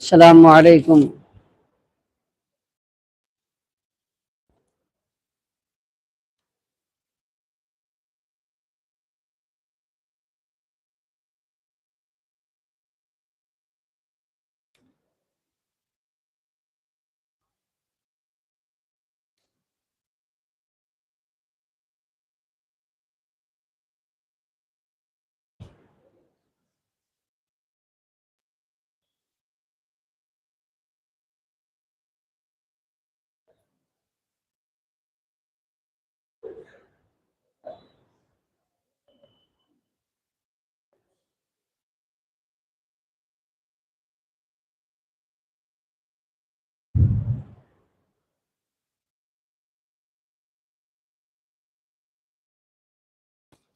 السلام عليكم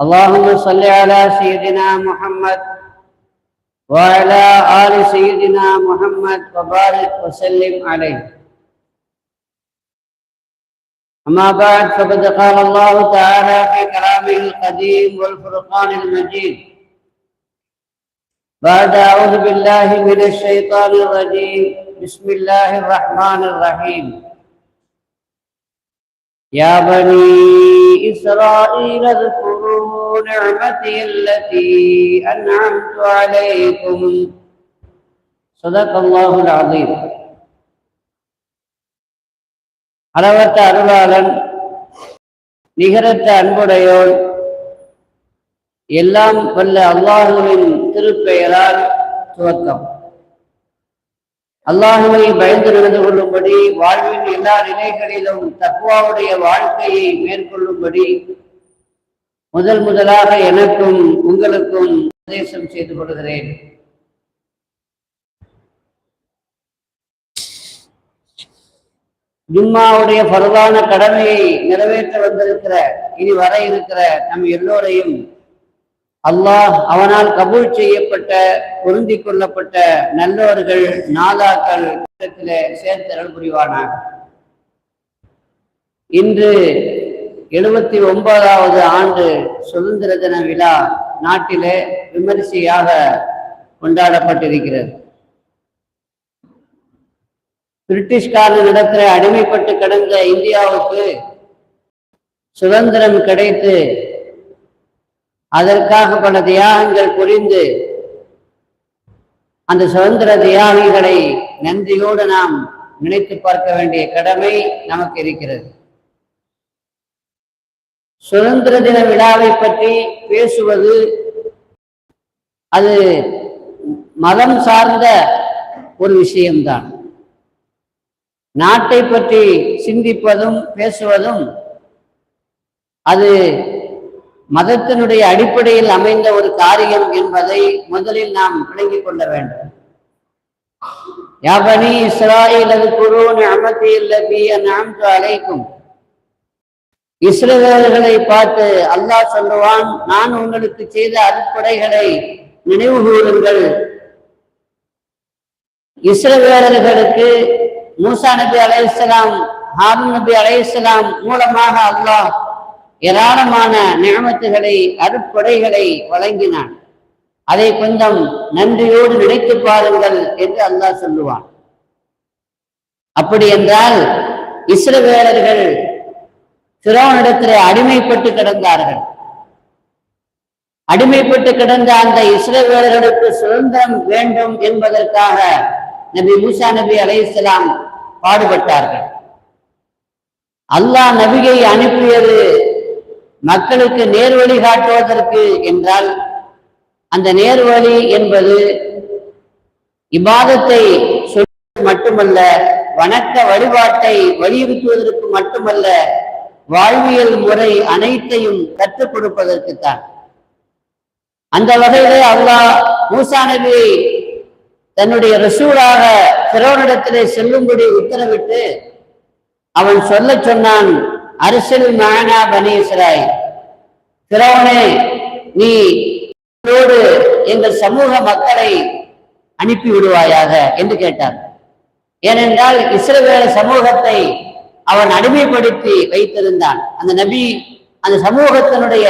اللهم صل على سيدنا محمد وعلى آل سيدنا محمد وبارك وسلم عليه. أما بعد فقد قال الله تعالى في كلامه القديم والفرقان المجيد بعد أعوذ بالله من الشيطان الرجيم. بسم الله الرحمن الرحيم. يا بني إسرائيل اذكروا نعمتي التي أنعمت عليكم صدق الله العظيم அளவற்ற அருளாளன் நிகரற்ற அன்புடையோன் எல்லாம் வல்ல அல்லாஹுவின் திருப்பெயரால் துவக்கம் அல்லாஹுவை பயந்து நடந்து கொள்ளும்படி வாழ்வின் எல்லா நிலைகளிலும் தக்குவாவுடைய வாழ்க்கையை மேற்கொள்ளும்படி முதல் முதலாக எனக்கும் உங்களுக்கும் உபதேசம் செய்து கொள்கிறேன். ஜும்மாவுடைய பரவான கடமையை நிறைவேற்ற வந்திருக்கிற இனி வர இருக்கிற நம் எல்லோரையும் அல்லாஹ் அவனால் கபூல் செய்யப்பட்ட பொருந்திக் கொள்ளப்பட்ட நல்லவர்கள் நாதாக்கள் சேர்த்தரல் புரிவானார் இன்று எழுபத்தி ஒன்பதாவது ஆண்டு சுதந்திர தின விழா நாட்டிலே விமரிசையாக கொண்டாடப்பட்டிருக்கிறது. பிரிட்டிஷ்காரன் நடத்துகிற அடிமைப்பட்டு கிடந்த இந்தியாவுக்கு சுதந்திரம் கிடைத்து அதற்காக பல தியாகங்கள் புரிந்து அந்த சுதந்திர தியாகிகளை நன்றியோடு நாம் நினைத்து பார்க்க வேண்டிய கடமை நமக்கு இருக்கிறது. சுதந்திர தின விழாவை பற்றி பேசுவது அது மதம் சார்ந்த ஒரு விஷயம்தான். நாட்டை பற்றி சிந்திப்பதும் பேசுவதும் அது மதத்தினுடைய அடிப்படையில் அமைந்த ஒரு காரியம் என்பதை முதலில் நாம் விளங்கிக் கொள்ள வேண்டும். யாபனி இஸ்ராயில் அது குரு அமதி இல்லபி அழைக்கும் இஸ்ரவேலர்களை பார்த்து அல்லாஹ் சொல்லுவான் நான் உங்களுக்கு செய்த அறுப்படைகளை நினைவு கூறுங்கள். இஸ்ரவேலர்களுக்கு மூசா நபி அலையாம் ஹாரூன் நபி அலையாம் மூலமாக அல்லாஹ் ஏராளமான நியமத்துகளை அருட்கொடைகளை வழங்கினான். அதை கொஞ்சம் நன்றியோடு நினைத்து பாருங்கள் என்று அல்லாஹ் சொல்லுவான். அப்படி என்றால் இஸ்ரவேலர்கள் சிரோனிடத்தில் அடிமைப்பட்டு கிடந்தார்கள். அடிமைப்பட்டு கிடந்த அந்த இஸ்ரவேலர்களுக்கு சுதந்திரம் வேண்டும் என்பதற்காக நபி மூசா நபி அலையாம் பாடுபட்டார்கள். அல்லாஹ் நபியை அனுப்பியது மக்களுக்கு நேர்வழி காட்டுவதற்கு என்றால் அந்த நேர்வழி என்பது இபாதத்தை சொல்ல மட்டுமல்ல வணக்க வழிபாட்டை வலியுறுத்துவதற்கு மட்டுமல்ல வாழ்வியல் முறை அனைத்தையும் கற்றுக் கொடுப்பதற்குத்தான். அந்த வகையிலே அல்லாஹ் மூசா நபியை தன்னுடைய ரசூலாக பிறவனிடத்திலே செல்லும்படி உத்தரவிட்டு அவன் சொல்ல சொன்னான் அரசியல் மானா பனீஸ்ராய் திரவனே பிறவனே நீ எங்கள் சமூக மக்களை அனுப்பி விடுவாயாக என்று கேட்டார். ஏனென்றால் இஸ்ரவேல சமூகத்தை அவன் அடிமைப்படுத்தி வைத்திருந்தான். அந்த நபி அந்த சமூகத்தினுடைய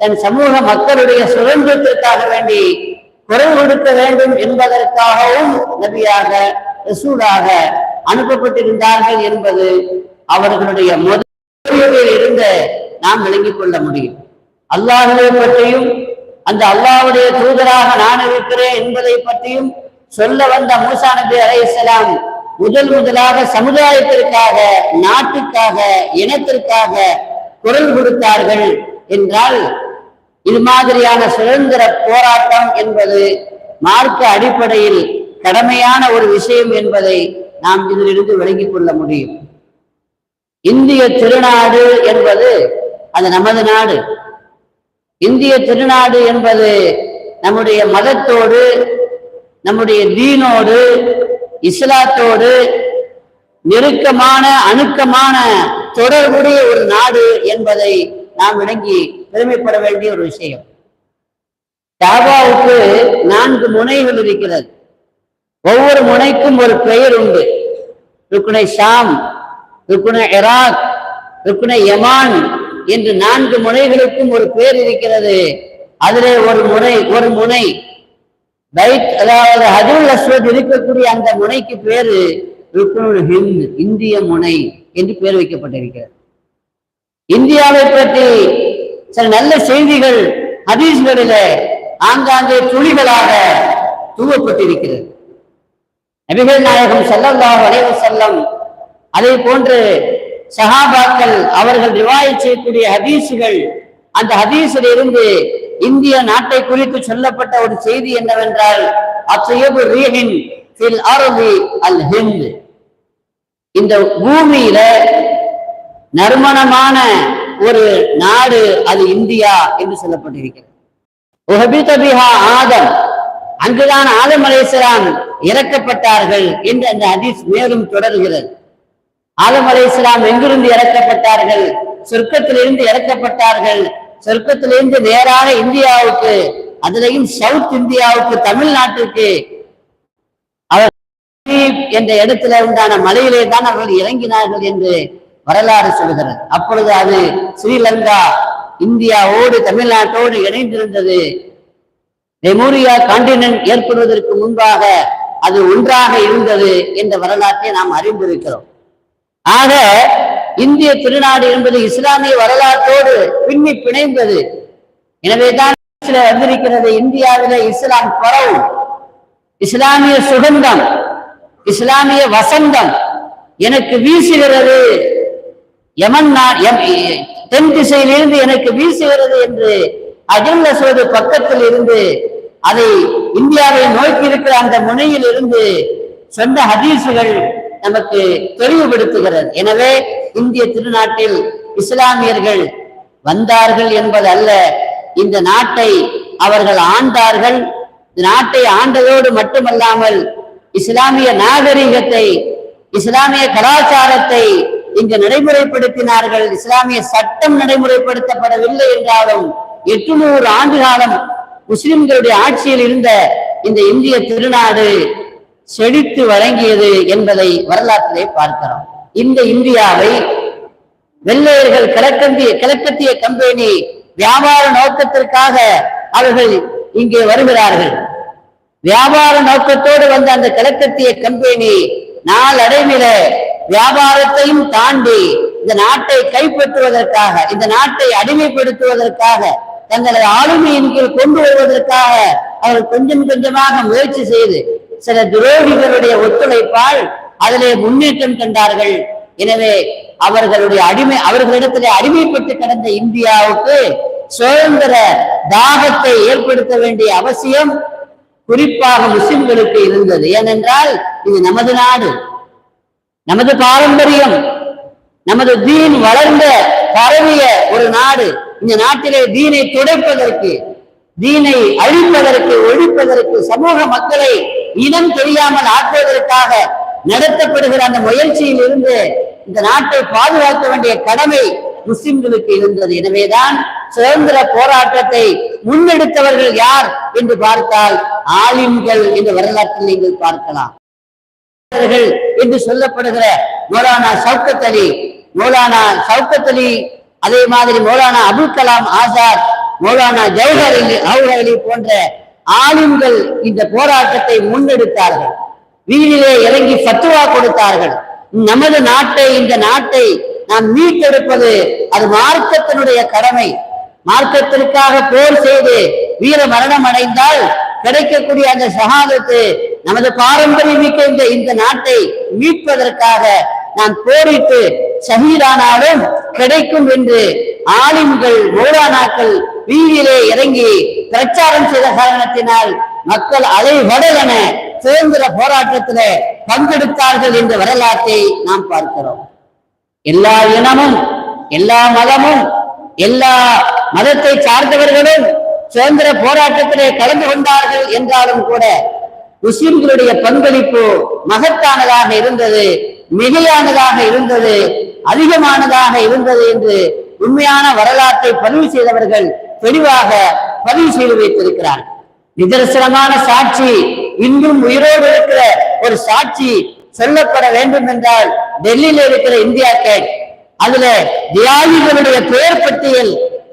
தன் சமூக மக்களுடைய சுதந்திரத்திற்காக வேண்டி குரல் கொடுக்க வேண்டும் என்பதற்காகவும் நபியாக ரசூலாக அனுப்பப்பட்டிருந்தார்கள் என்பது அவர்களுடைய முதலில் இருந்த நாம் விளங்கிக் கொள்ள முடியும். அல்லாஹுவை பற்றியும் அந்த அல்லாஹ்வுடைய தூதராக நான் இருக்கிறேன் என்பதை பற்றியும் சொல்ல வந்த மூசா நபி அலைஹிஸ்ஸலாம் முதல் முதலாக சமுதாயத்திற்காக நாட்டுக்காக இனத்திற்காக குரல் கொடுத்தார்கள் என்றால் இது மாதிரியான சுதந்திர போராட்டம் என்பது மார்க்க அடிப்படையில் கடமையான ஒரு விஷயம் என்பதை நாம் இதிலிருந்து விளங்கிக் கொள்ள முடியும். இந்திய திருநாடு என்பது அது நமது நாடு. இந்திய திருநாடு என்பது நம்முடைய மதத்தோடு நம்முடைய தீனோடு இஸ்லாத்தோடு நெருக்கமான அணுக்கமான தொடர்புடைய ஒரு நாடு என்பதை நாம் விளங்கி பெருமைப்பட வேண்டிய ஒரு விஷயம். தாபாவுக்கு நான்கு முனைகள் இருக்கிறது. ஒவ்வொரு முனைக்கும் ஒரு பெயர் உண்டு. ருக்குனை ஷாம் ருக்குனை இராக் ருக்குனை யமான் என்று நான்கு முனைகளுக்கும் ஒரு பெயர் இருக்கிறது. அதிலே ஒரு முனை ஒரு முனை பைத் அதாவது ஹஜுல் அஸ்வத் இருக்கக்கூடிய அந்த முனைக்கு பேரு ருக்னுல் ஹிந்த் இந்திய முனை என்று பேர் வைக்கப்பட்டிருக்கிறது. இந்தியாவை பற்றி சில நல்ல செய்திகள் ஹதீஸ்களில ஆங்காங்கே துளிகளாக தூவப்பட்டிருக்கிறது. நபிகள் நாயகம் ஸல்லல்லாஹு வளைவு செல்லம் அதே போன்று சஹாபாக்கள் அவர்கள் ரிவாயத் செய்யக்கூடிய ஹதீஸுகள் அந்த ஹதீஸில் இருந்து இந்திய நாட்டை குறித்து சொல்லப்பட்ட ஒரு செய்தி என்னவென்றால் அச்சயபு ரீஹின் ஃபில் அல் ஹிந்த். இந்த பூமியில நறுமணமான ஒரு நாடு அது இந்தியா என்று சொல்லப்பட்டிருக்கிறது. ஆதம். அங்குதான் ஆதம் அலைஹிஸ்ஸலாம் இறக்கப்பட்டார்கள் என்று அந்த ஹதீஸ் மேலும் தொடர்கிறது. ஆதம் அலேஸ்லாம் எங்கிருந்து இறக்கப்பட்டார்கள்? சொர்க்கத்திலிருந்து இறக்கப்பட்டார்கள். சொர்க்கத்திலிருந்து நேராக இந்தியாவுக்கு அதுலேயும் சவுத் இந்தியாவுக்கு தமிழ்நாட்டுக்கு அவர் என்ற இடத்துல உண்டான மலையிலே தான் அவர்கள் இறங்கினார்கள் என்று வரலாறு சொல்கிறது. அப்பொழுது அது ஸ்ரீலங்கா இந்தியாவோடு தமிழ்நாட்டோடு இணைந்திருந்தது. லெமூரியா காண்டினென்ட் ஏற்படுவதற்கு முன்பாக அது ஒன்றாக இருந்தது என்ற வரலாற்றை நாம் அறிந்திருக்கிறோம். ஆக இந்திய திருநாடு என்பது இஸ்லாமிய வரலாற்றோடு பின்னி பிணைந்தது. எனவேதான் சில வந்திருக்கிறது இந்தியாவில இஸ்லாம் பரவும் இஸ்லாமிய சுகந்தம் இஸ்லாமிய வசந்தம் எனக்கு வீசுகிறது. யமன் நா- யம்- தென் திசையிலிருந்து எனக்கு வீசுகிறது என்று அஜல் சோது பக்கத்தில் இருந்து அதை இந்தியாவை நோக்கி இருக்கிற அந்த முனையில் இருந்து சொந்த ஹதீசுகள் நமக்கு தெளிவுபடுத்துகிறது. எனவே இந்திய திருநாட்டில் இஸ்லாமியர்கள் வந்தார்கள் என்பது அல்ல இந்த நாட்டை அவர்கள் ஆண்டார்கள். நாட்டை ஆண்டதோடு மட்டுமல்லாமல் இஸ்லாமிய நாகரிகத்தை இஸ்லாமிய கலாச்சாரத்தை இங்கு நடைமுறைப்படுத்தினார்கள். இஸ்லாமிய சட்டம் நடைமுறைப்படுத்தப்படவில்லை என்றாலும் எட்டுநூறு ஆண்டு காலம் முஸ்லிம்களுடைய ஆட்சியில் இருந்த இந்த இந்திய திருநாடு செழித்து வழங்கியது என்பதை வரலாற்றிலே பார்க்கிறோம். இந்த இந்தியாவை வெள்ளையர்கள் கிழக்கந்திய கிழக்கத்திய கம்பெனி வியாபார நோக்கத்திற்காக அவர்கள் இங்கே வருகிறார்கள். வியாபார நோக்கத்தோடு வந்த அந்த கிழக்கத்திய கம்பெனி நாளடைவில வியாபாரத்தையும் தாண்டி இந்த நாட்டை கைப்பற்றுவதற்காக இந்த நாட்டை அடிமைப்படுத்துவதற்காக தங்களது ஆளுமையின் கீழ் கொண்டு வருவதற்காக அவர்கள் கொஞ்சம் கொஞ்சமாக முயற்சி செய்து சில துரோகிகளுடைய ஒத்துழைப்பால் அதிலே முன்னேற்றம் கண்டார்கள். எனவே அவர்களுடைய அடிமை அவர்களிடத்திலே அடிமைப்பட்டு கிடந்த இந்தியாவுக்கு சுதந்திர தாகத்தை ஏற்படுத்த வேண்டிய அவசியம் குறிப்பாக முஸ்லிம்களுக்கு இருந்தது. ஏனென்றால் இது நமது நாடு நமது பாரம்பரியம் நமது தீன் வளர்ந்த பரவிய ஒரு நாடு. இந்த நாட்டிலே தீனை துடைப்பதற்கு தீனை அழிப்பதற்கு ஒழிப்பதற்கு சமூக மக்களை இனம் தெரியாமல் ஆற்றுவதற்காக நடத்தப்படுகிற அந்த முயற்சியில் இருந்து இந்த நாட்டை பாதுகாக்க வேண்டிய கடமை முஸ்லிம்களுக்கு இருந்தது. எனவேதான் சுதந்திர போராட்டத்தை முன்னெடுத்தவர்கள் யார் என்று பார்த்தால் ஆலிம்கள் என்ற வரலாற்றில் நீங்கள் பார்க்கலாம். என்று சொல்லப்படுகிற மௌலானா சவுக்கத் அலி மௌலானா சவுக்கத் அலி அதே மாதிரி மௌலானா அபுல் கலாம் ஆசாத் மௌலானா ஜவஹர் அலி போன்ற ஆளுங்கள் இந்த போராட்டத்தை முன்னெடுத்தார்கள். வீதியிலே இறங்கி பத்துவா கொடுத்தார்கள். நமது நாட்டை இந்த நாட்டை நாம் மீட்டெடுப்பது அது மார்க்கத்தினுடைய கடமை. மார்க்கத்திற்காக போர் செய்து வீர மரணம் அடைந்தால் கிடைக்கக்கூடிய அந்த சகாதத்து நமது பாரம்பரியமிக்க இந்த இந்த நாட்டை மீட்பதற்காக நான் போரிட்டு ஷஹீதானாலும் கிடைக்கும் என்று ஆலிம்கள் மௌலானாக்கள் வீதியிலே இறங்கி பிரச்சாரம் செய்த காரணத்தினால் மக்கள் அலை வடலென சுதந்திர போராட்டத்தில பங்கெடுத்தார்கள் என்ற வரலாற்றை நாம் பார்க்கிறோம். எல்லா இனமும் எல்லா மதமும் எல்லா மதத்தை சார்ந்தவர்களும் சுதந்திர போராட்டத்திலே கலந்து கொண்டார்கள் என்றாலும் கூட முஸ்லிம்களுடைய பங்களிப்பு மகத்தானதாக இருந்தது மிகையானதாக இருந்தது அதிகமானதாக இருந்தது என்று உண்மையான வரலாற்றை பதிவு செய்தவர்கள் தெளிவாக பதிவு செய்து வைத்திருக்கிறார் நிதர்சனமான சாட்சி இன்றும் உயிரோடு இருக்கிற ஒரு சாட்சி சொல்லப்பட வேண்டும் என்றால் டெல்லியில இருக்கிற இந்தியா கேட். அதுல தியாகிகளுடைய பெயர் பட்டியல்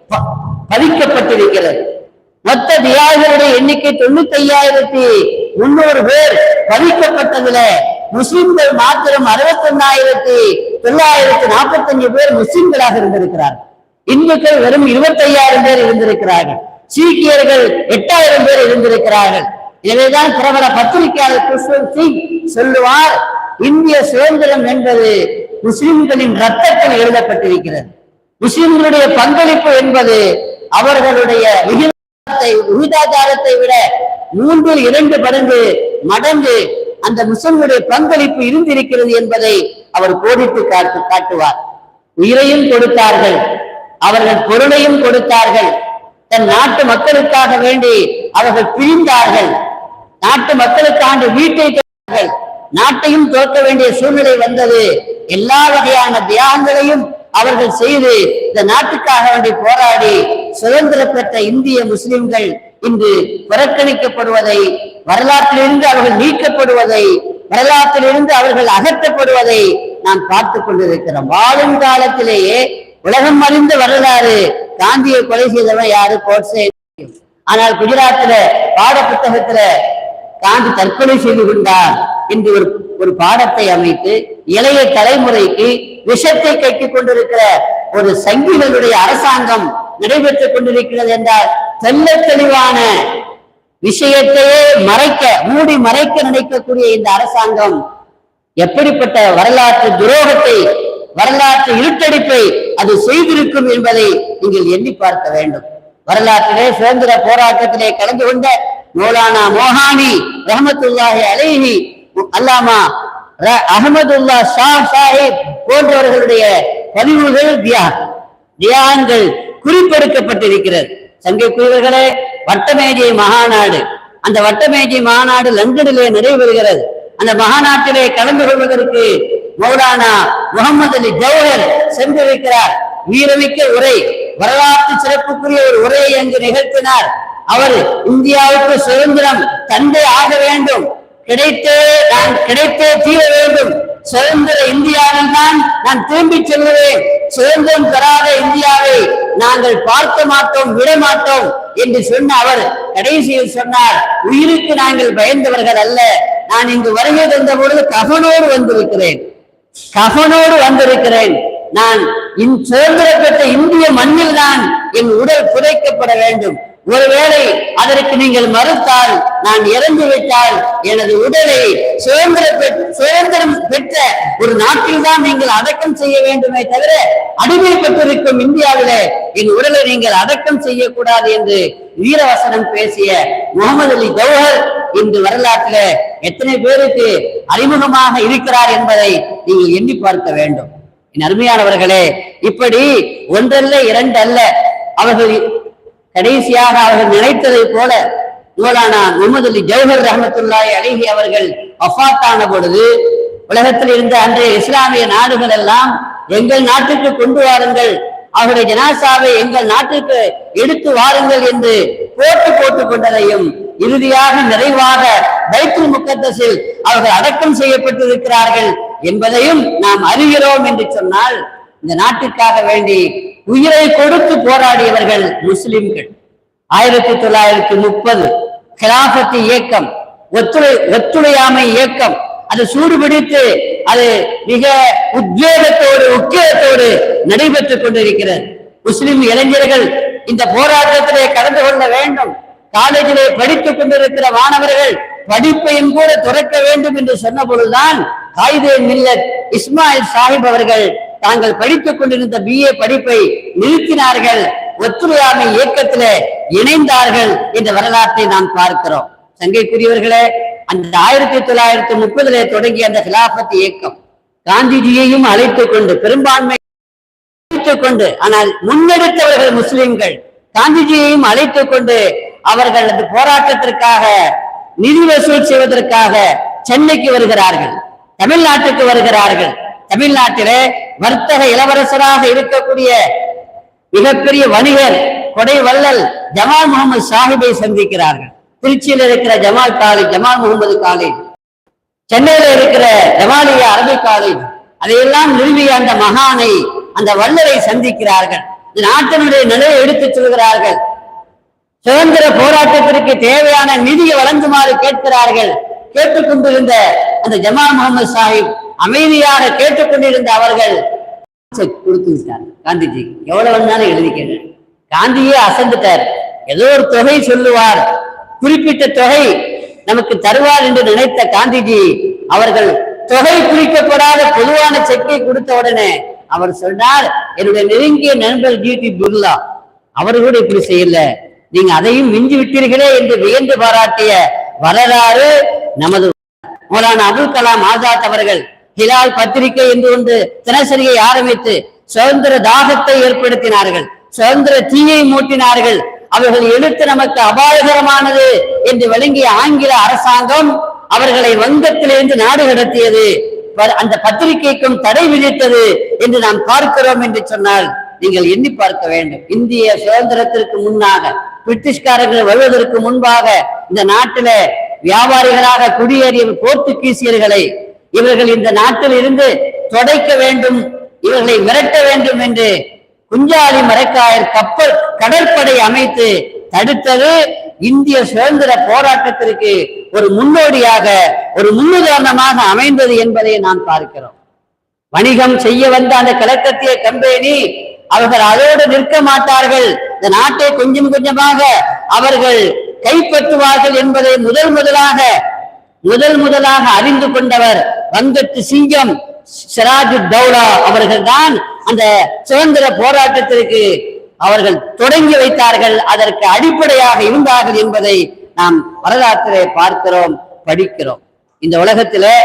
ப- பதிக்கப்பட்டிருக்கிறது. மொத்த தியாகிகளுடைய எண்ணிக்கை தொண்ணூத்தி ஐயாயிரத்தி முன்னூறு பேர் பதிக்கப்பட்டதுல முஸ்லிம்கள் மாத்திரம் அறுபத்தி ஒன்னாயிரத்தி தொள்ளாயிரத்தி நாற்பத்தி அஞ்சு பேர் முஸ்லிம்களாக இருந்திருக்கிறார்கள். இந்துக்கள் வெறும் இருபத்தி ஐயாயிரம் பேர் இருந்திருக்கிறார்கள். சீக்கியர்கள் எட்டாயிரம் பேர் இருந்திருக்கிறார்கள். எனவேதான் பிரபல பத்திரிகையாளர் குஷ்வந்த் சிங் சொல்லுவார் இந்திய சுதந்திரம் என்பது முஸ்லிம்களின் ரத்தத்தில் எழுதப்பட்டிருக்கிறது. முஸ்லிம்களுடைய பங்களிப்பு என்பது அவர்களுடைய விகிதாச்சாரத்தை விகிதாச்சாரத்தை விட மூன்றில் இரண்டு மடங்கு மடங்கு அந்த முஸ்லிம்களுடைய பங்களிப்பு இருந்திருக்கிறது என்பதை அவர் கோடிட்டு காட்டு காட்டுவார். உயிரையும் கொடுத்தார்கள். அவர்கள் பொருளையும் கொடுத்தார்கள். தன் நாட்டு மக்களுக்காக வேண்டி அவர்கள் பிரிந்தார்கள். நாட்டு மக்களுக்காண்டு வீட்டை தோற்றார்கள் நாட்டையும் தோற்க வேண்டிய சூழ்நிலை வந்தது. எல்லா வகையான தியாகங்களையும் அவர்கள் செய்து இந்த நாட்டுக்காக வேண்டி போராடி சுதந்திரம் பெற்ற இந்திய முஸ்லிம்கள் இன்று புறக்கணிக்கப்படுவதை வரலாற்றிலிருந்து அவர்கள் நீக்கப்படுவதை வரலாற்றிலிருந்து அவர்கள் அகற்றப்படுவதை நாம் பார்த்துக் கொண்டிருக்கிறோம். வாழும் காலத்திலேயே உலகம் அறிந்த வரலாறு காந்தியை கொலை செய்தவன் யாரு? கோட்ஸே. ஆனால் குஜராத்ல பாட புத்தகத்துல காந்தி தற்கொலை செய்து கொண்டார் என்று ஒரு ஒரு பாடத்தை அமைத்து இளைய தலைமுறைக்கு விஷத்தை கட்டிக் கொண்டிருக்கிற ஒரு சங்கிகளுடைய அரசாங்கம் நடைபெற்றுக் கொண்டிருக்கிறது என்றால் தெல்ல தெளிவான விஷயத்தையே மறைக்க மூடி மறைக்க நினைக்கக்கூடிய இந்த அரசாங்கம் எப்படிப்பட்ட வரலாற்று துரோகத்தை வரலாற்று இருட்டடிப்பை அது செய்திருக்கும் என்பதை நீங்கள் எண்ணி பார்க்க வேண்டும். வரலாற்றிலே சுதந்திர போராட்டத்திலே கலந்து கொண்ட மௌலானா மோஹானி ரஹமத்துல்லாஹி அலைஹி அல்லாமா அகமதுல்லா அஹமதுல்லா ஷா சாஹிப் போன்றவர்களுடைய பதிவுகள் தியான் தியாகங்கள் குறிப்பெடுக்கப்பட்டிருக்கிறது. சங்கைக்குரியவர்களே வட்டமேஜை மகாநாடு. அந்த வட்டமேஜை மாநாடு லண்டனிலே நிறைவேறுகிறது. அந்த மகாநாட்டிலே கலந்து கொள்வதற்கு மௌலானா முகமது அலி ஜவஹர் சென்றிருக்கிறார். வீரமிக்க உரை வரலாற்று சிறப்புக்குரிய ஒரு உரையை அங்கு நிகழ்த்தினார். அவர் இந்தியாவுக்கு சுதந்திரம் தந்தை ஆக வேண்டும். கிடைத்தே நான் கிடைத்தே தீர வேண்டும். சுதந்திர இந்தியாவில் தான் நான் திரும்பி செல்லுவேன். சுதந்திரம் பெறாத இந்தியாவை நாங்கள் பார்க்க மாட்டோம் விட மாட்டோம் என்று சொன்ன அவர் கடைசியில் சொன்னார் உயிருக்கு நாங்கள் பயந்தவர்கள் அல்ல. நான் இங்கு வருகை தந்த பொழுது கஃனோடு வந்திருக்கிறேன். கஃனோடு வந்திருக்கிறேன். நான் இந் சுதந்திரப்பட்ட பெற்ற இந்திய மண்ணில் தான் என் உடல் புதைக்கப்பட வேண்டும். ஒருவேளை அதற்கு நீங்கள் மறுத்தால் நான் இறந்து விட்டால் எனது உடலை சுதந்திர சுதந்திரம் பெற்ற ஒரு நாட்டில் தான் நீங்கள் அடக்கம் செய்ய வேண்டுமே தவிர அடிமை பெற்றிருக்கும் இந்தியாவிலே என் உடலை நீங்கள் அடக்கம் செய்யக்கூடாது என்று வீரவசனம் பேசிய முகமது அலி கௌஹர் இன்று வரலாற்றில எத்தனை பேருக்கு அறிமுகமாக இருக்கிறார் என்பதை நீங்கள் எண்ணி பார்க்க வேண்டும். என் அருமையானவர்களே இப்படி ஒன்றல்ல இரண்டு அல்ல அவர்கள் கடைசியாக அவர்கள் நினைத்ததை போல மௌலானா முகமது அலி ஜவஹர் ரஹமத்துல்லாய் அழகி அவர்கள் அஃபாத்தான பொழுது உலகத்தில் இருந்த அன்றைய இஸ்லாமிய நாடுகள் எல்லாம் எங்கள் நாட்டுக்கு கொண்டு வாருங்கள். அவருடைய ஜனாசாவை எங்கள் நாட்டுக்கு எடுத்து வாருங்கள் என்று போட்டு போட்டுக் கொண்டதையும் இறுதியாக நிறைவாக பைத்துல் முக்கத்தசில் அவர்கள் அடக்கம் செய்யப்பட்டிருக்கிறார்கள் என்பதையும் நாம் அறிகிறோம் என்று சொன்னால் இந்த நாட்டிற்காக வேண்டி உயிரை கொடுத்து போராடியவர்கள் முஸ்லிம்கள். ஆயிரத்தி தொள்ளாயிரத்தி முப்பது கிலாபத்து இயக்கம் ஒத்துழை ஒத்துழையாமை இயக்கம் அது சூடுபிடித்து அது மிக உத்வேகத்தோடு உக்கிரத்தோடு நடைபெற்றுக் கொண்டிருக்கிறது. முஸ்லிம் இளைஞர்கள் இந்த போராட்டத்திலே கலந்து கொள்ள வேண்டும். காலேஜிலே படித்துக் கொண்டிருக்கிற மாணவர்கள் படிப்பையும் கூட துறக்க வேண்டும் என்று சொன்ன பொழுதுதான் காயிதே மில்லத் இஸ்மாயில் சாஹிப் அவர்கள் தாங்கள் படித்துக் கொண்டிருந்த பிஏ படிப்பை நிறுத்தினார்கள். ஒத்துழையாமை இயக்கத்துல இணைந்தார்கள் என்ற வரலாற்றை நாம் பார்க்கிறோம். சங்கைக்குரியவர்களே அந்த ஆயிரத்தி தொள்ளாயிரத்தி முப்பதுல தொடங்கிய அந்த ஹிலாபத் இயக்கம் காந்திஜியையும் அழைத்துக் கொண்டு பெரும்பான்மை அழைத்துக் கொண்டு ஆனால் முன்னெடுத்தவர்கள் முஸ்லிம்கள் காந்திஜியையும் அழைத்துக் கொண்டு அவர்கள் அந்த போராட்டத்திற்காக நிதி வசூல் செய்வதற்காக சென்னைக்கு வருகிறார்கள் தமிழ்நாட்டுக்கு வருகிறார்கள். தமிழ்நாட்டிலே வர்த்தக இளவரசராக இருக்கக்கூடிய மிகப்பெரிய வணிகர் கொடை வள்ளல் ஜமால் முகமது சாஹிபை சந்திக்கிறார்கள். திருச்சியில் இருக்கிற ஜமால் காலேஜ் ஜமால் முகமது காலேஜ். சென்னையில இருக்கிற ஜமாலியா அரபிக் காலேஜ். அதையெல்லாம் நிறுவிய அந்த மகானை அந்த வள்ளலை சந்திக்கிறார்கள். நாட்டினுடைய நிலையை எடுத்துச் சொல்கிறார்கள். சுதந்திர போராட்டத்திற்கு தேவையான நிதியை வழங்குமாறு கேட்கிறார்கள். கேட்டுக்கொண்டிருந்த அந்த ஜமால் முகமது சாஹிப் அமைதியாக கேட்டுக்கொண்டிருந்த அவர்கள் கொடுத்து விட்டார் காந்திஜி எவ்வளவு வேணாலும் எழுதிக்கங்க காந்தியே அசந்துட்டார். ஏதோ ஒரு தொகை சொல்லுவார். குறிப்பிட்ட தொகை நமக்கு தருவார் என்று நினைத்த காந்திஜி அவர்கள் தொகை குறிக்கப்படாத பொதுவான செக்கை கொடுத்த உடனே அவர் சொன்னார் என்னுடைய நெருங்கிய நண்பர் ஜிடி பிர்லா அவர் கூட இப்படி செய்யல. நீங்க அதையும் மிஞ்சி விட்டீர்களே என்று வியந்து பாராட்டிய வரலாறு நமது மௌலான அபுல் கலாம் ஆசாத் அவர்கள் ஹிலால் பத்திரிகை என்று ஒன்று தினசரியை ஆரம்பித்து சுதந்திர தாகத்தை ஏற்படுத்தினார்கள். சுதந்திர தீயை மூட்டினார்கள். அவர்கள் எழுத்து நமக்கு அபாயகரமானது என்று விளங்கிய ஆங்கில அரசாங்கம் அவர்களை வங்கத்திலிருந்து நாடு கடத்தியது. அந்த பத்திரிகைக்கும் தடை விதித்தது என்று நாம் பார்க்கிறோம் என்று சொன்னால் நீங்கள் எண்ணி பார்க்க வேண்டும். இந்திய சுதந்திரத்திற்கு முன்னாக பிரிட்டிஷ்காரர்கள் வருவதற்கு முன்பாக இந்த நாட்டில வியாபாரிகளாக குடியேறிய போர்த்துகீசியர்களை இவர்கள் இந்த நாட்டில் இருந்து தொடைக்க வேண்டும் இவர்களை விரட்ட வேண்டும் என்று குஞ்சாலி மரைக்காயர் கப்பல் கடற்படை அமைத்து தடுத்தது. இந்திய சுதந்திர போராட்டத்திற்கு ஒரு முன்னோடியாக ஒரு முன்னுதாரணமாக அமைந்தது என்பதை நாம் பார்க்கிறோம். வணிகம் செய்ய வந்த அந்த கிழக்கத்திய கம்பெனி அவர்கள் அதோடு நிற்க மாட்டார்கள். இந்த நாட்டை கொஞ்சம் கொஞ்சமாக அவர்கள் கைப்பற்றுவார்கள் என்பதை முதல் முதலாக முதல் முதலாக அறிந்து கொண்டவர் வங்கத்து சிங்கம் சிராஜு தௌலா அவர்கள் தான் அந்த சுதந்திர போராட்டத்திற்கு அவர்கள் தொடங்கி வைத்தார்கள். அதற்கு அடிப்படையாக இருந்தார்கள் என்பதை நாம் வரலாற்றிலே பார்க்கிறோம் படிக்கிறோம். இந்த உலகத்திலே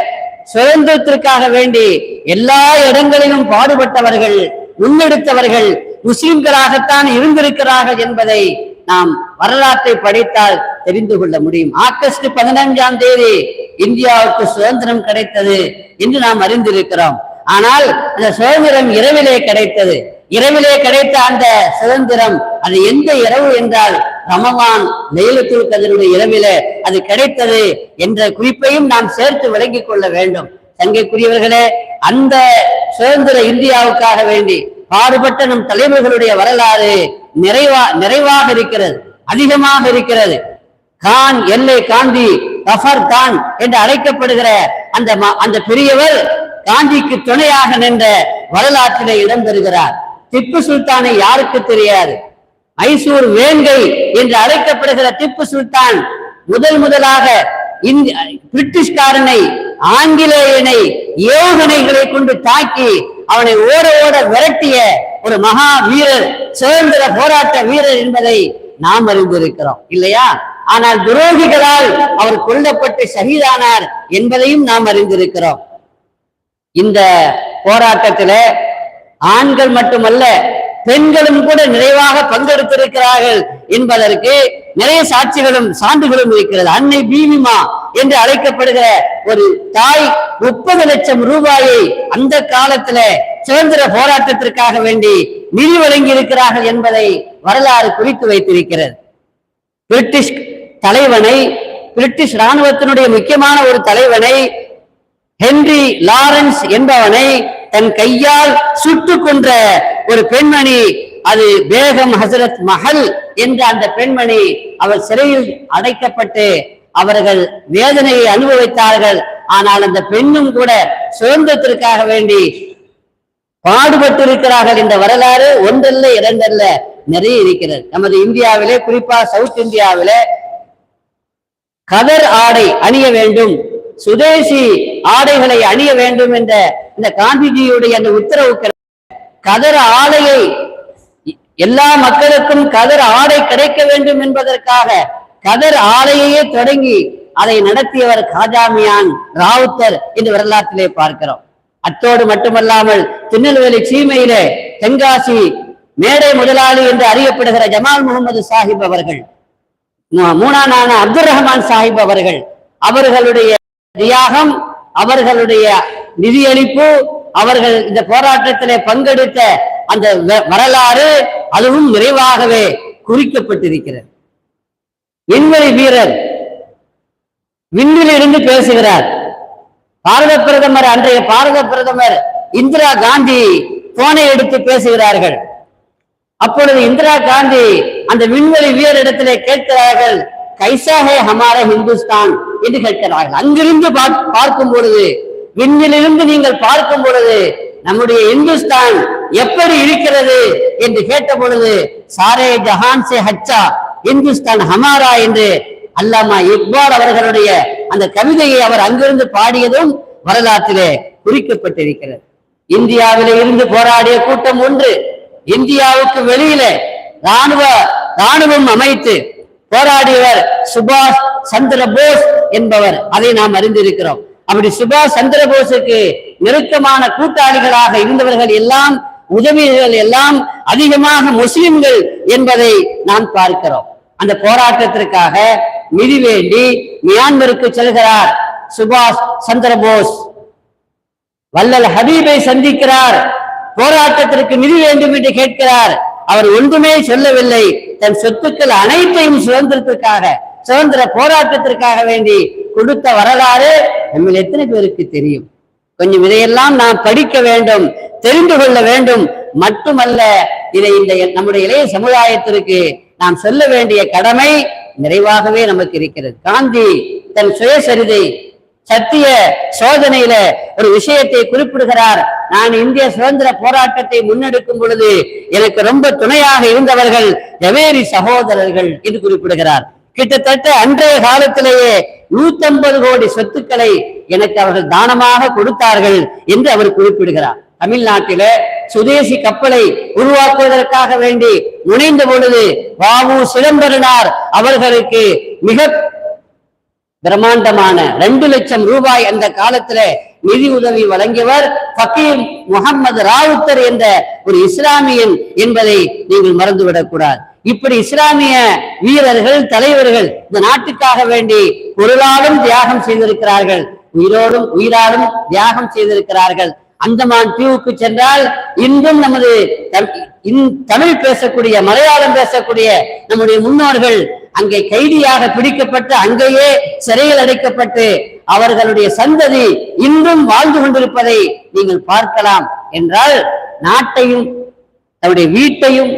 சுதந்திரத்திற்காக வேண்டி எல்லா இடங்களிலும் பாடுபட்டவர்கள் முன்னெடுத்தவர்கள் முஸ்லிம்களாகத்தான் இருந்திருக்கிறார்கள் என்பதை நாம் வரலாற்றை படித்தால் தெரிந்து கொள்ள முடியும். ஆகஸ்ட் பதினஞ்சாம் தேதி இந்தியாவுக்கு சுதந்திரம் கிடைத்தது என்று நாம் அறிந்திருக்கிறோம். ஆனால் அந்த சுதந்திரம் இரவிலே கிடைத்தது. இரவிலே கிடைத்த அந்த சுதந்திரம் அது எந்த இரவு என்றால் ரமவான் லைலத்துல் கதிரனுடைய இரவிலே அது கிடைத்தது என்ற குறிப்பையும் நாம் சேர்த்து விளங்கிக் கொள்ள வேண்டும். சங்கைக்குரியவர்களே அந்த சுதந்திர இந்தியாவுக்காக வேண்டி பாடுபட்ட நம் தலைவர்களுடைய வரலாறு நிறைவா நிறைவாக இருக்கிறது அதிகமாக இருக்கிறது. கான் எல்லை காந்தி கஃபர் கான் என்று அழைக்கப்படுகிற அந்த ம- அந்த பெரியவர் காந்திக்கு துணையாக நின்ற வரலாற்றிலே இடம்பெறுகிறார் திப்பு சுல்தானை யாருக்கு தெரியாது? மைசூர் வேங்கை என்று அழைக்கப்படுகிற திப்பு சுல்தான் முதல் முதலாக இந்த பிரிட்டிஷ்காரனை ஆங்கிலேயனை ஏவுகணைகளை கொண்டு தாக்கி அவனை ஓட ஓட விரட்டிய ஒரு மகா வீரர் சுதந்திர போராட்ட வீரர் என்பதை நாம் அறிந்திருக்கிறோம். இல்லையா? ஆனால் துரோகிகளால் அவர் கொல்லப்பட்டு ஷஹீதானார் என்பதையும் நாம் அறிந்திருக்கிறோம். இந்த போராட்டத்தில ஆண்கள் மட்டுமல்ல பெண்களும் கூட நிறைவாக பங்கெடுத்திருக்கிறார்கள் என்பதற்கு நிறைய சாட்சிகளும் சான்றுகளும் இருக்கிறது. அன்னை பீவிமா என்று அழைக்கப்படுகிற ஒரு தாய் முப்பது லட்சம் ரூபாயை அந்த காலத்துல சுதந்திர போராட்டத்திற்காக வேண்டி நிதி வழங்கி இருக்கிறார்கள் என்பதை வரலாறு குறித்து வைத்திருக்கிறது. பிரிட்டிஷ் தலைவனை பிரிட்டிஷ் ராணுவத்தினுடைய முக்கியமான ஒரு தலைவனை ஹென்றி லாரன்ஸ் என்பவனை தன் கையால் சுட்டு கொன்ற ஒரு பெண்மணி அது பேகம் ஹசரத் மஹல் என்ற அந்த பெண்மணி அவர் சிறையில் அடைக்கப்பட்டு அவர்கள் வேதனையை அனுபவித்தார்கள். ஆனால் அந்த பெண்ணும் கூட சுதந்திரத்திற்காக வேண்டி பாடுபட்டிருக்கிறார்கள். இந்த வரலாறு ஒன்றல்ல இரண்டல்ல. நிறைய இருக்கிறது. நமது இந்தியாவிலே குறிப்பா சவுத் இந்தியாவிலே கதர் ஆடை அணிய வேண்டும் சுதேசி ஆடைகளை அணிய வேண்டும் என்ற இந்த காந்திஜியுடைய அந்த உத்தரவு கதர் ஆடையை எல்லா மக்களுக்கும் கதர் ஆடை கிடைக்க வேண்டும் என்பதற்காக கதர் ஆலையையே தொடங்கி அதை நடத்தியவர் காஜாமியான் ராவுத்தர் என்று வரலாற்றிலே பார்க்கிறோம். அத்தோடு மட்டுமல்லாமல் திருநெல்வேலி சீமையிலே தென்காசி மேடை முதலாளி என்று அறியப்படுகிற ஜமால் முகமது சாஹிப் அவர்கள் மூணானான அப்துல் ரஹ்மான் சாஹிப் அவர்கள் அவர்களுடைய தியாகம் அவர்களுடைய நிதியளிப்பு அவர்கள் இந்த போராட்டத்திலே பங்கெடுத்த அந்த வரலாறு அதுவும் நிறைவாகவே குறிக்கப்பட்டிருக்கிறது. விண்வெளி வீரர் விண்ணிலிருந்து பேசுகிறார். பாரத பிரதமர் அன்றைய பாரத பிரதமர் இந்திரா காந்தி போனை எடுத்து பேசுகிறார்கள். அப்பொழுது இந்திரா காந்தி அந்த விண்வெளி வீரரிடத்திலே கேட்கிறார்கள் கைசாகே ஹமார ஹிந்துஸ்தான் என்று கேட்கிறார்கள். அங்கிருந்து பார்க்கும் பொழுது விண்ணிலிருந்து நீங்கள் பார்க்கும் பொழுது நம்முடைய இந்துஸ்தான் எப்படி இருக்கிறது? என்று கேட்ட பொழுது சாரே ஜஹான் சே ஹச்சா இந்துஸ்தான் ஹமாரா என்று அல்லாமா இக்பால் அவர்களுடைய அந்த கவிதையை அவர் அங்கிருந்து பாடியதும் வரலாற்றிலே குறிக்கப்பட்டிருக்கிறது. இந்தியாவிலே இருந்து போராடிய கூட்டம் ஒன்று இந்தியாவுக்கு வெளியில ராணுவ ராணுவம் அமைத்து போராடியவர் சுபாஷ் சந்திர போஸ் என்பவர். அதை நாம் அறிந்திருக்கிறோம். அப்படி சுபாஷ் சந்திர போஸுக்கு நெருக்கமான கூட்டாளிகளாக இருந்தவர்கள் எல்லாம் உதவிகள் எல்லாம் அதிகமாக முஸ்லிம்கள் என்பதை நாம் பார்க்கிறோம். அந்த போராட்டத்திற்காக நிதி வேண்டி மியான்மருக்கு செல்கிறார் சுபாஷ் சந்திர போஸ். வல்லல் ஹபீபை சந்திக்கிறார். போராட்டத்திற்கு நிதி வேண்டும் என்று கேட்கிறார். அவர் ஒன்றுமே சொல்லவில்லை. தன் சொத்துக்கள் அனைத்தையும் சுதந்திரத்திற்காக சுதந்திர போராட்டத்திற்காக வேண்டி கொடுத்த வரலாறு நம்ம எத்தனை பேருக்கு தெரியும்? கொஞ்சம் இதையெல்லாம் நாம் படிக்க வேண்டும் தெரிந்து கொள்ள வேண்டும். மட்டுமல்ல இதை இந்த நம்முடைய இளைய சமுதாயத்திற்கு நாம் சொல்ல வேண்டிய கடமை நிறைவாகவே நமக்கு இருக்கிறது. காந்தி தன் சுயசரிதை சத்திய சோதனையில ஒரு விஷயத்தை குறிப்பிடுகிறார். நான் இந்திய சுதந்திர போராட்டத்தை முன்னெடுக்கும் பொழுது எனக்கு ரொம்ப துணையாக இருந்தவர்கள் ஜவேரி சகோதரர்கள் என்று குறிப்பிடுகிறார். கிட்டத்தட்ட அன்றைய காலத்திலேயே நூத்தம்பது கோடி சொத்துக்களை எனக்கு அவர்கள் தானமாக கொடுத்தார்கள் என்று அவர் குறிப்பிடுகிறார். தமிழ்நாட்டில சுதேசி கப்பலை உருவாக்குவதற்காக வேண்டி முனைந்த பொழுது வாவு சிதம்பரனார் அவர்களுக்கு மிக பிரம்மாண்டமான ரெண்டு லட்சம் ரூபாய் அந்த காலத்துல நிதி உதவி வழங்கியவர் பக்கீர் முகமது ராவுத்தர் என்ற ஒரு இஸ்லாமியன் என்பதை நீங்கள் மறந்துவிடக் கூடாது. இப்படி இஸ்லாமிய வீரர்கள் தலைவர்கள் இந்த நாட்டுக்காக வேண்டி பொருளாலும் தியாகம் செய்திருக்கிறார்கள். உயிரோடும் உயிராலும் தியாகம் செய்திருக்கிறார்கள். அந்தமான் தீவுக்கு சென்றால் இன்றும் நமது தமிழ் பேசக்கூடிய மலையாளம் பேசக்கூடிய நம்முடைய முன்னோர்கள் அங்கே கைதியாக பிடிக்கப்பட்டு அங்கேயே சிறையில் அடைக்கப்பட்டு அவர்களுடைய சந்ததி இன்றும் வாழ்ந்து கொண்டிருப்பதை நீங்கள் பார்க்கலாம் என்றால் நாட்டையும் தன்னுடைய வீட்டையும்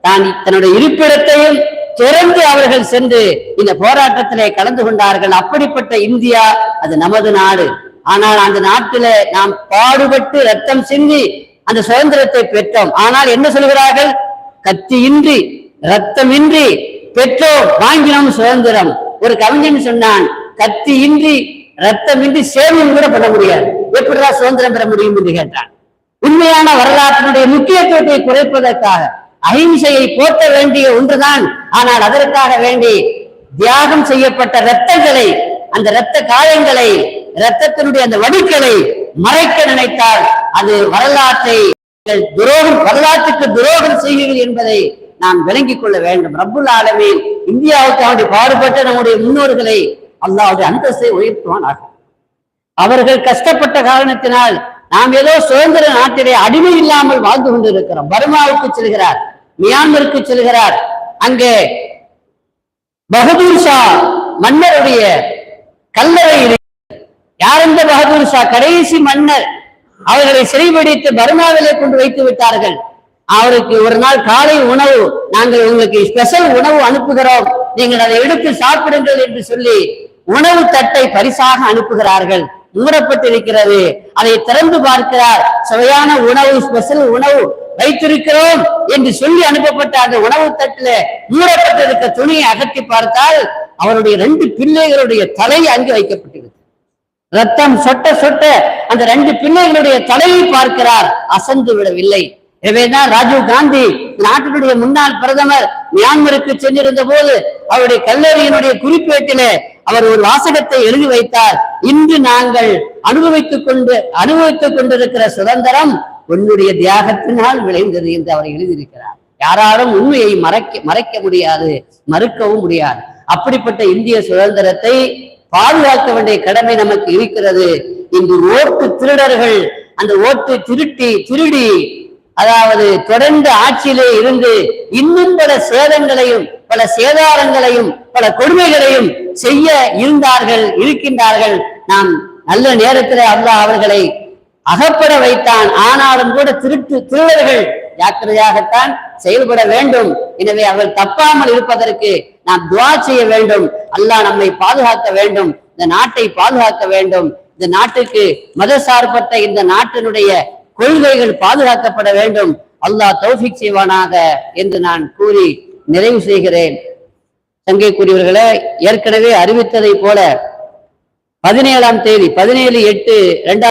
தான் தன்னுடைய இருப்பிடத்தையும் திறந்து அவர்கள் சென்று இந்த போராட்டத்திலே கலந்து கொண்டார்கள். அப்படிப்பட்ட இந்தியா அது நமது நாடு. ஆனால் அந்த நாட்டில நாம் பாடுபட்டு ரத்தம் சிந்தி அந்த சுதந்திரத்தை பெற்றோம். ஆனால் என்ன சொல்கிறார்கள்? கத்தியின்றி ரத்தமின்றி பெற்றோம் வாங்கினோம் சுதந்திரம். ஒரு கவிஞன் சொன்னான் கத்தி இன்றி ரத்தமின்றி சேவையும் கூட பண்ண முடியாது. எப்படிதான் சுதந்திரம் பெற முடியும்? என்று கேட்டான். உண்மையான வரலாற்றினுடைய முக்கியத்துவத்தை குறைப்பதற்காக அஹிம்சையை போற்ற வேண்டிய ஒன்றுதான். ஆனால் அதற்காக வேண்டி தியாகம் செய்யப்பட்ட ரத்தங்களை அந்த இரத்த காயங்களை இரத்தத்தினுடைய அந்த வடிக்களை மறைக்க நினைத்தால் அது வரலாற்றை துரோகம் வரலாற்றுக்கு துரோகம் செய்கிறது என்பதை நாம் விளங்கிக் கொள்ள வேண்டும். ரப்புல் ஆலமே இந்தியாவுக்கு அவருடைய பாடுபட்ட நம்முடைய முன்னோர்களை அல்லாவுடைய அந்தஸ்தை உயர்த்துவானாக. அவர்கள் கஷ்டப்பட்ட காரணத்தினால் நாம் ஏதோ சுதந்திர நாட்டிலே அடிமை இல்லாமல் வாழ்ந்து கொண்டிருக்கிறோம். பர்மாவுக்கு செல்கிறார் மியான்மருக்கு செல்கிறார். அங்கே பகதூர் ஷா மன்னருடைய கல்லறை இருக்கிறது. யார் இந்த பகதூர் ஷா? கடைசி மன்னர். அவர்களை சிறைபிடித்து பர்மாவிலே கொண்டு வைத்து விட்டார்கள். அவருக்கு ஒரு நாள் காலை உணவு. நாங்கள் உங்களுக்கு ஸ்பெஷல் உணவு அனுப்புகிறோம். நீங்கள் அதை எடுத்து சாப்பிடுங்கள் என்று சொல்லி உணவு தட்டை பரிசாக அனுப்புகிறார்கள். மூடப்பட்டிருக்கிறது. அதை திறந்து பார்க்கிறார். சுவையான உணவு ஸ்பெஷல் உணவு. வைத்திருக்கிறோம் என்று சொல்லி அனுப்பப்பட்ட அந்த உணவு தட்டில மூடப்பட்டிருக்க துணியை அகற்றி பார்த்தால் அவருடைய ரெண்டு பிள்ளைகளுடைய தலை அங்கு வைக்கப்பட்டிருக்கு ரத்தம் சொட்ட சொட்ட அந்த ரெண்டு பிள்ளைகளுடைய தலையை பார்க்கிறார். அசந்து விடவில்லை. எனவேதான் ராஜீவ் காந்தி நாட்டினுடைய முன்னாள் பிரதமர் மியான்மருக்கு சென்றிருந்த போது அவருடைய கல்லறையினுடைய குறிப்பேட்டிலே அவர் ஒரு வாசகத்தை எழுதி வைத்தார். இன்று நாங்கள் அனுபவித்துக் கொண்டு அனுபவித்துக் கொண்டிருக்கிற சுதந்திரம் உன்னுடைய தியாகத்தினால் விளைந்தது என்று அவர் எழுதியிருக்கிறார். யாராலும் உண்மையை மறைக்க மறைக்க முடியாது மறுக்கவும் முடியாது. அப்படிப்பட்ட இந்திய சுதந்திரத்தை பாதுகாக்க வேண்டிய கடமை நமக்கு இருக்கிறது இன்று ஓட்டு திருடர்கள் அந்த ஓட்டு திருட்டி திருடி அதாவது தொடர்ந்து ஆட்சியிலே இருந்து இன்னும் பல சேதங்களையும் பல சேதாரங்களையும் பல கொடுமைகளையும் செய்ய இருந்தார்கள் இருக்கின்றார்கள். நாம் நல்ல நேரத்தில் அல்லாஹ் அவர்களை அகப்பட வைத்தான். ஆனாலும் கூட திருட்டு திருடர்கள் ஜாக்கிரதையாகத்தான் செயல்பட வேண்டும். எனவே அவர்கள் தப்பாமல் இருப்பதற்கு நாம் துவா செய்ய வேண்டும். அல்லாஹ் நம்மை பாதுகாக்க வேண்டும். இந்த நாட்டை பாதுகாக்க வேண்டும். இந்த நாட்டுக்கு மதசார்பற்ற இந்த நாட்டினுடைய கொள்கைகள் பாதுகாக்கப்பட வேண்டும். அல்லாஹ் தௌஃபிக் செய்வானாக என்று நான் கூறி நிறைவு செய்கிறேன். சங்கைக்குரியவர்களை ஏற்கனவே அறிவித்ததை போல பதினேழாம் தேதி பதினேழு எட்டு இரண்டாயிரத்தி